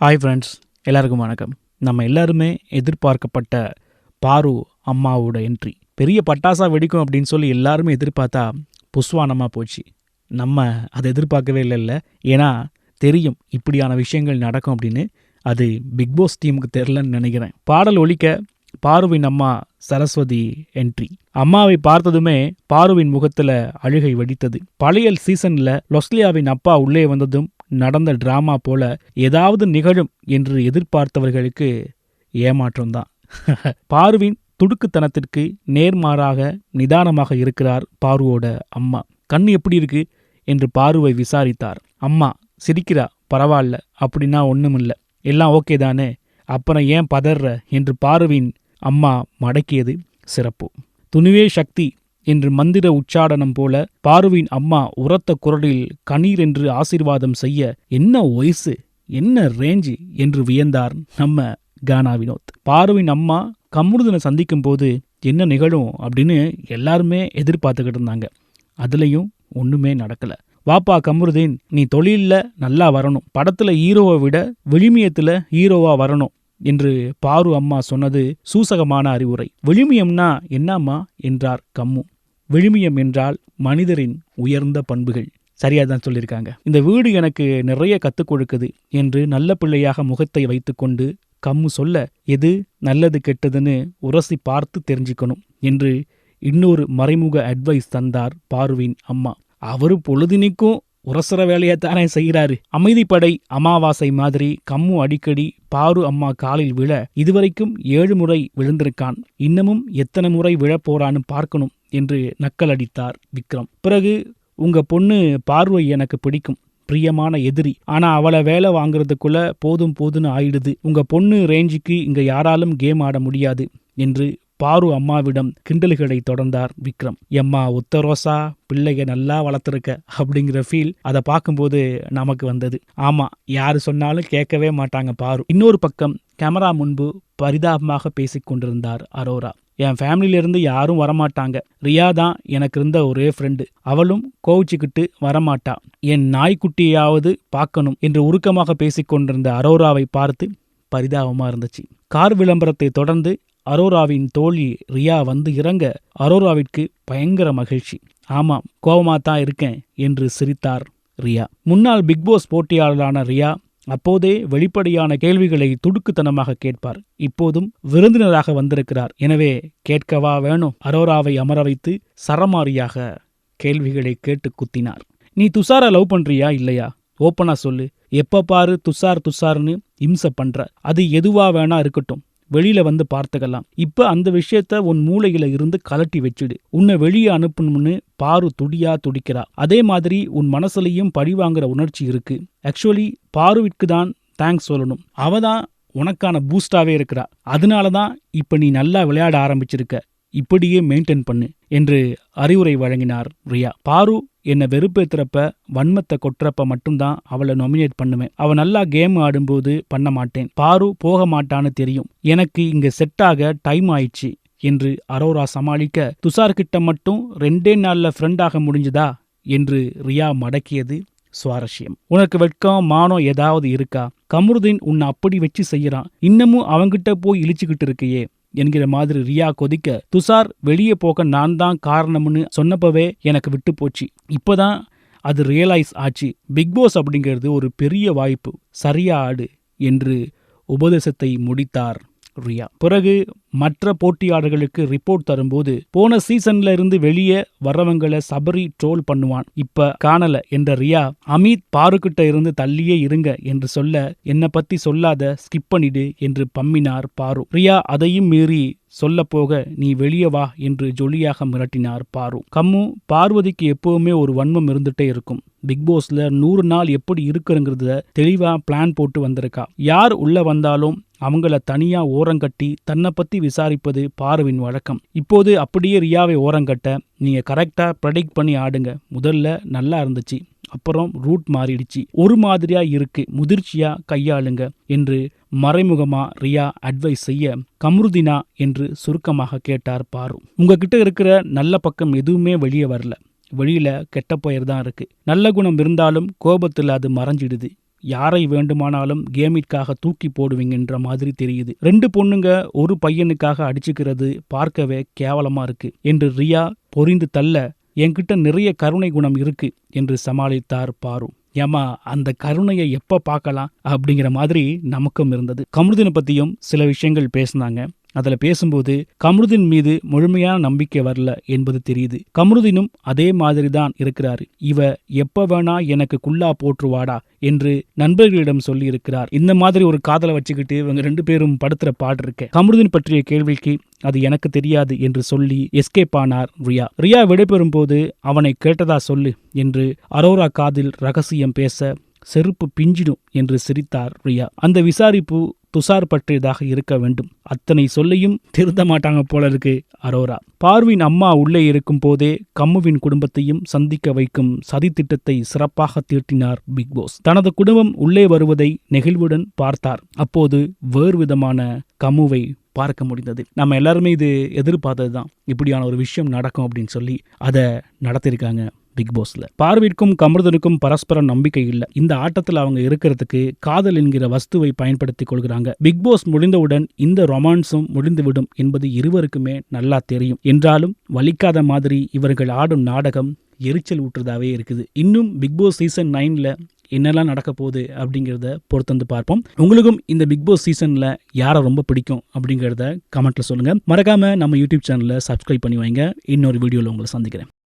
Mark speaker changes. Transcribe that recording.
Speaker 1: Hi friends எல்லாருக்கும் வணக்கம். நம்ம எல்லாருமே எதிர்பார்க்கப்பட்ட பாரு அம்மாவோட என்ட்ரி பெரிய பட்டாசா வெடிக்கும் அப்படின்னு சொல்லி எல்லாருமே எதிர்பார்த்தா புஸ்வானமாக போச்சு. நம்ம அதை எதிர்பார்க்கவே இல்லைல்ல ஏன்னா தெரியும் இப்படியான விஷயங்கள் நடக்கும் அப்படின்னு. அது பிக் பாஸ் டீமுக்கு தெரிலன்னு நினைக்கிறேன். பாடல் ஒலிக்க பாருவின் அம்மா சரஸ்வதி என்ட்ரி அம்மாவை பார்த்ததுமே பாருவின் முகத்துல அழுகை வெடித்தது. பழைய சீசன்ல லொஸ்லியாவின் அப்பா உள்ளே வந்ததும் நடந்த டிராமா போல ஏதாவது நிகழும் என்று எதிர்பார்த்தவர்களுக்கு ஏமாற்றம்தான். பாருவின் துடுக்குத்தனத்திற்கு நேர்மாறாக நிதானமாக இருக்கிறார் பாருவோட அம்மா. கண் எப்படி இருக்கு? என்று பாருவை விசாரித்தார். அம்மா சிரிக்கிறா பரவாயில்ல அப்படின்னா ஒண்ணுமில்ல. எல்லாம் ஓகே தானே? அப்புறம் ஏன் பதற என்று பாருவின் அம்மா மடக்கியது சிறப்பு. துணிவே சக்தி என்று மந்திர உச்சாடனம் போல பாருவின் அம்மா உரத்த குரலில் கணீர் என்று ஆசீர்வாதம் செய்ய என்ன வயசு என்ன ரேஞ்சு என்று வியந்தார் நம்ம கானா வினோத். பாருவின் அம்மா கமுருதனை சந்திக்கும் போது என்ன நிகழும் அப்படின்னு எல்லாருமே எதிர்பார்த்துக்கிட்டு இருந்தாங்க. அதுலயும் ஒண்ணுமே நடக்கல. வாப்பா கமருதீன் நீ தொழில்ல நல்லா வரணும். படத்துல ஹீரோவை விட விழுமியத்துல ஹீரோவா வரணும். என்று பாரு அம்மா சொன்னது சூசகமான அறிவுரை. விழுமியம்னா என்னம்மா? என்றார் கம்மு. விழுமியம் என்றால் மனிதரின் உயர்ந்த பண்புகள். சரியா தான் சொல்லியிருக்காங்க. இந்த வீடு எனக்கு நிறைய கத்துக் கொடுக்குது என்று நல்ல பிள்ளையாக முகத்தை வைத்துக்கொண்டு கம்மு சொல்ல எது நல்லது கெட்டதுன்னு உரசி பார்த்து தெரிஞ்சுக்கணும் என்று இன்னொரு மறைமுக அட்வைஸ் தந்தார் பாருவின் அம்மா. அவரு பொழுதுனிக்கும் உரசர வேலையைத்தானே செய்கிறாரு. அமைதிப்படை அமாவாசை மாதிரி கம்மு அடிக்கடி பாரு அம்மா காலில் விழ இதுவரைக்கும் ஏழு முறை விழுந்திருக்கான். இன்னமும் எத்தனை முறை விழப் போறான்னு பார்க்கணும் என்று நக்கலடித்தார் விக்ரம். பிறகு உங்க பொண்ணு பார்வை எனக்கு பிடிக்கும் பிரியமான எதிரி. ஆனா அவளை வேலை வாங்குறதுக்குள்ள போதும் போதுன்னு ஆயிடுது. உங்க பொண்ணு ரேஞ்சுக்கு இங்க யாராலும் கேம் ஆட முடியாது என்று பாரு அம்மாவிடம் கிண்டல்களை தொடர்ந்தார் விக்ரம். எம்மா உத்தரோசா பிள்ளைய நல்லா வளர்த்துருக்க அப்படிங்கிற ஃபீல் அதை பார்க்கும்போது நமக்கு வந்தது. ஆமா யாரு சொன்னாலும் கேட்கவே மாட்டாங்க பாரு. இன்னொரு பக்கம் கேமரா முன்பு பரிதாபமாக பேசிக் கொண்டிருந்தார் அரோரா. என் ஃபேமிலியிலேருந்து யாரும் வரமாட்டாங்க. ரியா தான் எனக்கு இருந்த ஒரே ஃப்ரெண்டு அவளும் கோவிச்சுக்கிட்டு வரமாட்டா. என் நாய்க்குட்டியாவது பார்க்கணும் என்று உருக்கமாக பேசிக்கொண்டிருந்த அரோராவை பார்த்து பரிதாபமாக இருந்துச்சு. கார் விளம்பரத்தை தொடர்ந்து அரோராவின் தோழி ரியா வந்து இறங்க அரோராவிற்கு பயங்கர மகிழ்ச்சி. ஆமாம் கோபமாக தான் இருக்கேன் என்று சிரித்தார் ரியா. முன்னாள் பிக்பாஸ் போட்டியாளரான ரியா அப்போதே வெளிப்படையான கேள்விகளை துடுக்குத்தனமாக கேட்பார். இப்போதும் விருந்தினராக வந்திருக்கிறார். எனவே கேட்கவா வேணும்? அரோராவை அமர வைத்து சரமாரியாக கேள்விகளை கேட்டு குத்தினார். நீ துஷார லவ் பண்றியா இல்லையா? ஓப்பனா சொல்லு. எப்ப பாரு துஷார் துஷார்னு இம்ச பண்ற. அது எதுவா வேணா இருக்கட்டும். வெளியில வந்து பார்த்துக்கலாம். இப்ப அந்த விஷயத்த உன் மூளையில இருந்து கலட்டி வச்சுடு. உன்னை வெளியே அனுப்பணும்னு பாரு துடியா துடிக்கிறா. அதே மாதிரி உன் மனசுலயும் பழிவாங்கிற உணர்ச்சி இருக்கு. ஆக்சுவலி பாருவிற்கு தான் தேங்க்ஸ் சொல்லணும். அவ தான் உனக்கான பூஸ்டாவே இருக்கிறா. அதனால தான் இப்ப நீ நல்லா விளையாட ஆரம்பிச்சிருக்க. இப்படியே மெயின்டைன் பண்ணு என்று அறிவுரை வழங்கினார் ரியா. பாரு என்னை வெறுப்பேத்துறப்ப வன்மத்தை கொட்டுறப்ப மட்டும்தான் அவளை நொமினேட் பண்ணுவேன். அவள் நல்லா கேம் ஆடும்போது பண்ண மாட்டேன். பாரு போக மாட்டான்னு தெரியும். எனக்கு இங்க செட் ஆக டைம் ஆயிடுச்சு என்று அரோரா சமாளிக்க துஷார் கிட்ட மட்டும் ரெண்டே நாள்ல ஃப்ரெண்டாக முடிஞ்சுதா என்று ரியா மடக்கியது சுவாரஸ்யம். உனக்கு வெட்கம் மானம் ஏதாவது இருக்கா? கமருதீன் உன்னை அப்படி வச்சு செய்யறான். இன்னமும் அவங்கிட்ட போய் இழிச்சுக்கிட்டு இருக்கையே. என்கிற மாதிரி ரியா கொதிக்க துஷார் வெளியே போக நான் தான் காரணம்னு சொன்னப்பவே எனக்கு விட்டு போச்சு. இப்போதான் அது ரியலைஸ் ஆச்சு. பிக் பாஸ் அப்படிங்கிறது ஒரு பெரிய வாய்ப்பு. சரியா ஆடு என்று உபதேசத்தை முடித்தார். ரியா. பிறகு மற்ற போட்டியாளர்களுக்கு ரிப்போர்ட் தரும்போது போன சீசன்ல இருந்து வெளியே வர்றவங்கள சபரி ட்ரோல் பண்ணுவான். இப்ப காணல என்ற ரியா அமித் பாருக்கிட்ட இருந்து தள்ளியே இருங்க என்று சொல்ல என்ன பத்தி சொல்லாத ஸ்கிப் பண்ணிடு என்று பம்மினார் பாரு. ரியா அதையும் மீறி சொல்ல போக நீ வெளியே வா என்று ஜொலியாக மிரட்டினார் பாரு. கம்மு பார்வதிக்கு எப்பவுமே ஒரு வன்மம் இருந்துட்டே இருக்கும். பிக்பாஸ்ல நூறு நாள் எப்படி இருக்குங்கிறத தெளிவா பிளான் போட்டு வந்திருக்கா. யார் உள்ள வந்தாலும் அவங்கள தனியா ஓரங்கட்டி தன்னை பத்தி விசாரிப்பது பாருவின் வழக்கம். இப்போது அப்படியே ரியாவை ஓரங்கட்ட நீங்க கரெக்டா ப்ரெடிக்ட் பண்ணி ஆடுங்க. முதல்ல நல்லா இருந்துச்சு. அப்புறம் ரூட் மாறிடுச்சு. ஒரு மாதிரியா இருக்கு. முதிர்ச்சியா கையாளுங்க என்று மறைமுகமா ரியா அட்வைஸ் செய்ய கம்ருதினா என்று சுருக்கமாக கேட்டார் பாரு. உங்ககிட்ட இருக்கிற நல்ல பக்கம் எதுவுமே வெளியே வரல. வெளியில கெட்ட பெயர் தான் இருக்கு. நல்ல குணம் இருந்தாலும் கோபத்தில் அது மறைஞ்சிடுது. யாரை வேண்டுமானாலும் கேமிற்காக தூக்கி போடுவீங்கன்ற மாதிரி தெரியுது. ரெண்டு பொண்ணுங்க ஒரு பையனுக்காக அடிச்சுக்கிறது பார்க்கவே கேவலமா இருக்கு என்று ரியா பொரிந்து தள்ள என்கிட்ட நிறைய கருணை குணம் இருக்கு என்று சமாளித்தார் பாரு. ஏமா அந்த கருணையை எப்ப பார்க்கலாம்? அப்படிங்கிற மாதிரி நமக்கும் இருந்தது. கமருதினை பத்தியும் சில விஷயங்கள் பேசினாங்க. அதுல பேசும்போது கமருதின் மீது முழுமையான நம்பிக்கை வரல என்பது தெரியுது. கமருதினும் அதே மாதிரி தான் இருக்கிறாரு. இவ எப்ப வேணா எனக்கு குல்லா போற்றுவாடா என்று நண்பர்களிடம் சொல்லி இருக்கிறார் இந்த மாதிரி ஒரு காதலை வச்சுக்கிட்டு இவங்க ரெண்டு பேரும் படுத்துற பாடு இருக்க. கமருதின் பற்றிய கேள்விக்கு அது எனக்கு தெரியாது என்று சொல்லி எஸ்கேப் ஆனார் ரியா. ரியா விடைபெறும் போது அவனை கேட்டதா சொல்லு என்று அரோரா காதில் ரகசியம் பேச செருப்பு பிஞ்சிடும் என்று சிரித்தார் ரியா. அந்த விசாரிப்பு துஷார் பற்றியதாக இருக்க வேண்டும். அத்தனை சொல்லையும் திருந்த மாட்டாங்க போல இருக்கு அரோரா. பார்வின் அம்மா உள்ளே இருக்கும் போதே கம்முவின் குடும்பத்தையும் சந்திக்க வைக்கும் சதி திட்டத்தை சிறப்பாக தீட்டினார் பிக் பாஸ். தனது குடும்பம் உள்ளே வருவதை நெகிழ்வுடன் பார்த்தார். அப்போது வேறு விதமான கம்முவை பார்க்க முடிந்தது. நம்ம எல்லாருமே இது எதிர்பார்த்தது தான் இப்படியான ஒரு விஷயம் நடக்கும் அப்படின்னு சொல்லி அதை நடத்திருக்காங்க பிக் பாஸ்ல. பார்விற்கும் கமருதனுக்கும் பரஸ்பர நம்பிக்கை இல்லை. இந்த ஆட்டத்தில் அவங்க இருக்கிறதுக்கு காதல் என்கிற வஸ்துவை பயன்படுத்திக் கொள்கிறாங்க. பிக் பாஸ் முடிந்தவுடன் இந்த ரொமான்ஸும் முடிந்துவிடும் என்பது இருவருக்குமே நல்லா தெரியும். என்றாலும் வலிக்காத மாதிரி இவர்கள் ஆடும் நாடகம் எரிச்சல் ஊற்றுறதாவே இருக்குது. இன்னும் பிக் பாஸ் சீசன் நைன்ல என்னெல்லாம் நடக்க போகுது அப்படிங்கிறத பொறுத்து பார்ப்போம். உங்களுக்கும் இந்த பிக் பாஸ் சீசன்ல யாரை ரொம்ப பிடிக்கும் அப்படிங்கிறத கமெண்ட்ல சொல்லுங்க. மறக்காம நம்ம யூடியூப் சேனலில் சப்ஸ்கிரைப் பண்ணி வைங்க. இன்னொரு வீடியோவில் உங்களை சந்திக்கிறேன்.